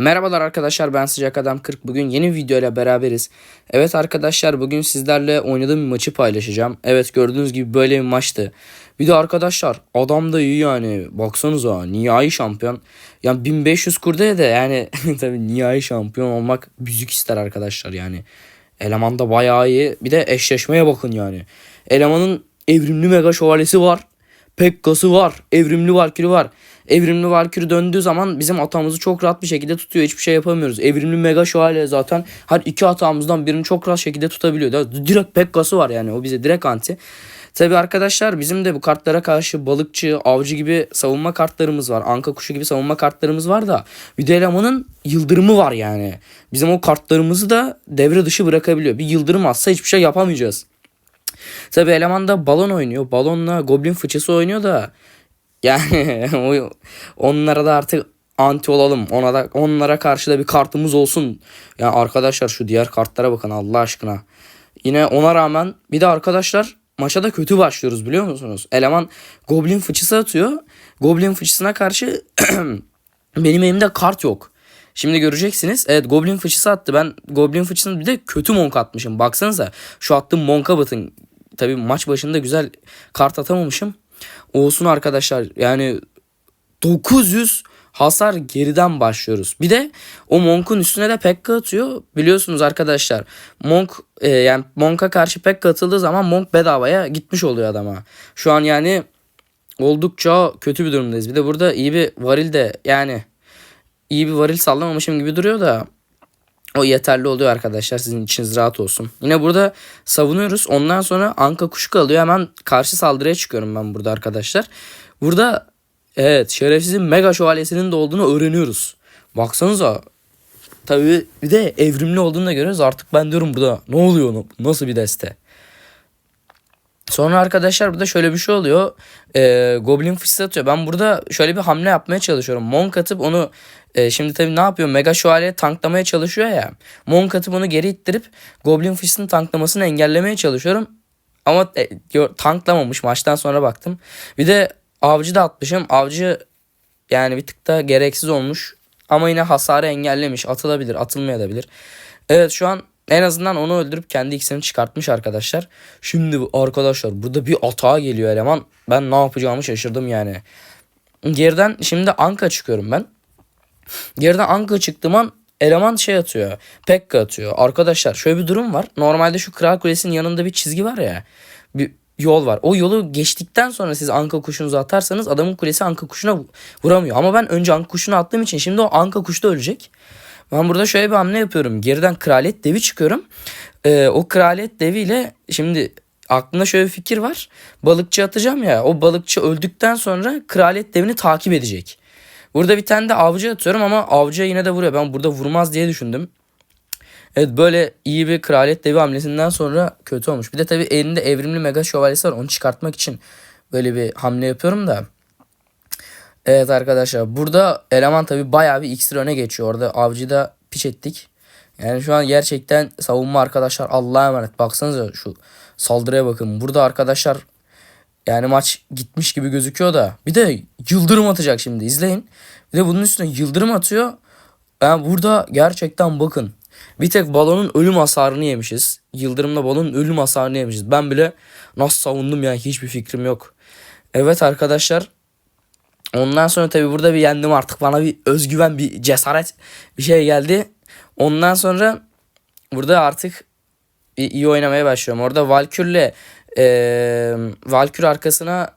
Merhabalar arkadaşlar ben Sıcak Adam 40 bugün yeni video ile beraberiz. Evet arkadaşlar bugün sizlerle oynadığım bir maçı paylaşacağım. Evet gördüğünüz gibi böyle bir maçtı. Bir de arkadaşlar adam da iyi yani baksanıza nihai şampiyon. Yani 1500 kurde de yani tabii nihai şampiyon olmak büzük ister arkadaşlar yani. Eleman da bayağı iyi bir de eşleşmeye bakın yani. Elemanın evrimli mega şövalyesi var. Pekka'sı var. Evrimli Valkyrie var. Evrimli Valkyrie döndüğü zaman bizim atağımızı çok rahat bir şekilde tutuyor. Hiçbir şey yapamıyoruz. Evrimli Mega Şövalye zaten her iki atağımızdan birini çok rahat şekilde tutabiliyor. Direkt Pekka'sı var yani. O bize direkt anti. Tabi arkadaşlar bizim de bu kartlara karşı balıkçı, avcı gibi savunma kartlarımız var. Anka kuşu gibi savunma kartlarımız var da de elemanın yıldırımı var yani. Bizim o kartlarımızı da devre dışı bırakabiliyor. Bir yıldırım atsa hiçbir şey yapamayacağız. Tabi eleman da balon oynuyor. Balonla goblin fıçısı oynuyor da yani onlara da artık anti olalım. Ona da onlara karşı da bir kartımız olsun. Yani arkadaşlar şu diğer kartlara bakın Allah aşkına. Yine ona rağmen bir de arkadaşlar maça da kötü başlıyoruz biliyor musunuz? Eleman goblin fıçısı atıyor. Goblin fıçısına karşı benim elimde kart yok. Şimdi göreceksiniz. Evet Goblin fıçısı attı. Ben Goblin fıçısını bir de kötü monk atmışım. Baksanıza şu attığım monka batın. Tabii maç başında güzel kart atamamışım. Olsun arkadaşlar. Yani 900 hasar geriden başlıyoruz. Bir de o Monk'un üstüne de Pekka atıyor. Biliyorsunuz arkadaşlar. Monk e, yani Monk'a karşı Pekka atıldığı zaman Monk bedavaya gitmiş oluyor adama. Şu an yani oldukça kötü bir durumdayız. Bir de burada iyi bir varil de yani iyi bir varil sallamamışım gibi duruyor da o yeterli oluyor arkadaşlar. Sizin içiniz rahat olsun. Yine burada savunuyoruz. Ondan sonra Anka kuşu kalıyor. Hemen karşı saldırıya çıkıyorum ben burada arkadaşlar. Burada evet şerefsizin mega şövalyesinin de olduğunu öğreniyoruz. Baksanıza. Tabii bir de evrimli olduğunu da görüyoruz. Artık ben diyorum burada ne oluyor? Nasıl bir deste? Sonra arkadaşlar burada şöyle bir şey oluyor. Ee, Goblin fıçısı atıyor. Ben burada şöyle bir hamle yapmaya çalışıyorum. Monk atıp onu e, şimdi tabii ne yapıyor? Mega şövalye tanklamaya çalışıyor ya. Monk atıp onu geri ittirip Goblin fıçısının tanklamasını engellemeye çalışıyorum. Ama e, tanklamamış. Maçtan sonra baktım. Bir de avcı da atmışım. Avcı yani bir tık da gereksiz olmuş. Ama yine hasarı engellemiş. Atılabilir, atılmayabilir. Evet şu an en azından onu öldürüp kendi ikisini çıkartmış arkadaşlar. Şimdi arkadaşlar burada bir atağa geliyor eleman. Ben ne yapacağımı şaşırdım yani. Geriden şimdi Anka çıkıyorum ben. Geriden Anka çıktığım an eleman şey atıyor. Pekka atıyor. Arkadaşlar şöyle bir durum var. Normalde şu Kral Kulesi'nin yanında bir çizgi var ya. Bir yol var. O yolu geçtikten sonra siz Anka kuşunuzu atarsanız adamın kulesi Anka kuşuna vu- vuramıyor. Ama ben önce Anka kuşunu attığım için şimdi o Anka kuş da ölecek. Ben burada şöyle bir hamle yapıyorum. Geriden kraliyet devi çıkıyorum. Ee, o kraliyet deviyle şimdi aklımda şöyle bir fikir var. Balıkçı atacağım ya. O balıkçı öldükten sonra kraliyet devini takip edecek. Burada bir tane de avcı atıyorum ama avcıya yine de vuruyor. Ben burada vurmaz diye düşündüm. Evet böyle iyi bir kraliyet devi hamlesinden sonra kötü olmuş. Bir de tabii elinde evrimli mega şövalyesi var. Onu çıkartmak için böyle bir hamle yapıyorum da. Evet arkadaşlar burada eleman tabii bayağı bir iksir öne geçiyor. Orada avcıyı da piç ettik. Yani şu an gerçekten savunma arkadaşlar Allah'a emanet. Baksanıza şu saldırıya bakın. Burada arkadaşlar yani maç gitmiş gibi gözüküyor da. Bir de yıldırım atacak şimdi izleyin. Bir de bunun üstüne yıldırım atıyor. Yani burada gerçekten bakın. Bir tek balonun ölüm hasarını yemişiz. Yıldırımla balonun ölüm hasarını yemişiz. Ben bile nasıl savundum ya hiçbir fikrim yok. Evet arkadaşlar. Ondan sonra tabii burada bir yendim artık. Bana bir özgüven, bir cesaret bir şey geldi. Ondan sonra burada artık iyi oynamaya başlıyorum. Orada Valkür'le eee Valkür arkasına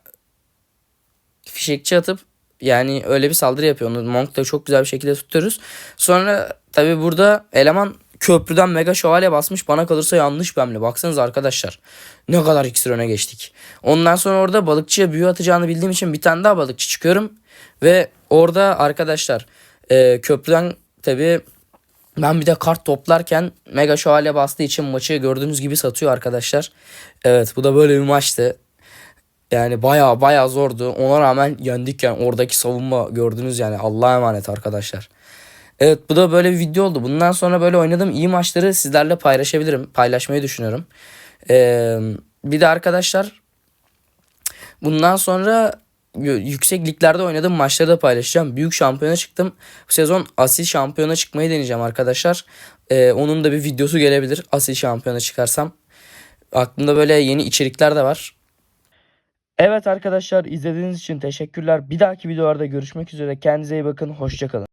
fişekçi atıp yani öyle bir saldırı yapıyor. Onu Monk da çok güzel bir şekilde tutuyoruz. Sonra tabi burada eleman köprüden mega şövalye basmış. Bana kalırsa yanlış bir hamle. Baksanız arkadaşlar. Ne kadar iksir öne geçtik. Ondan sonra orada balıkçıya büyü atacağını bildiğim için bir tane daha balıkçı çıkıyorum. Ve orada arkadaşlar e, köprüden tabi ben bir de kart toplarken mega şövalye bastığı için maçı gördüğünüz gibi satıyor arkadaşlar. Evet bu da böyle bir maçtı. Yani baya baya zordu. Ona rağmen yendik yani oradaki savunma gördünüz yani Allah'a emanet arkadaşlar. Evet bu da böyle bir video oldu. Bundan sonra böyle oynadığım iyi maçları sizlerle paylaşabilirim. Paylaşmayı düşünüyorum. Ee, bir de arkadaşlar bundan sonra yüksek liglerde oynadığım maçları da paylaşacağım. Büyük şampiyona çıktım. Bu sezon asil şampiyona çıkmayı deneyeceğim arkadaşlar. Ee, onun da bir videosu gelebilir. Asil şampiyona çıkarsam. Aklımda böyle yeni içerikler de var. Evet arkadaşlar izlediğiniz için teşekkürler. Bir dahaki videolarda görüşmek üzere. Kendinize iyi bakın. Hoşçakalın.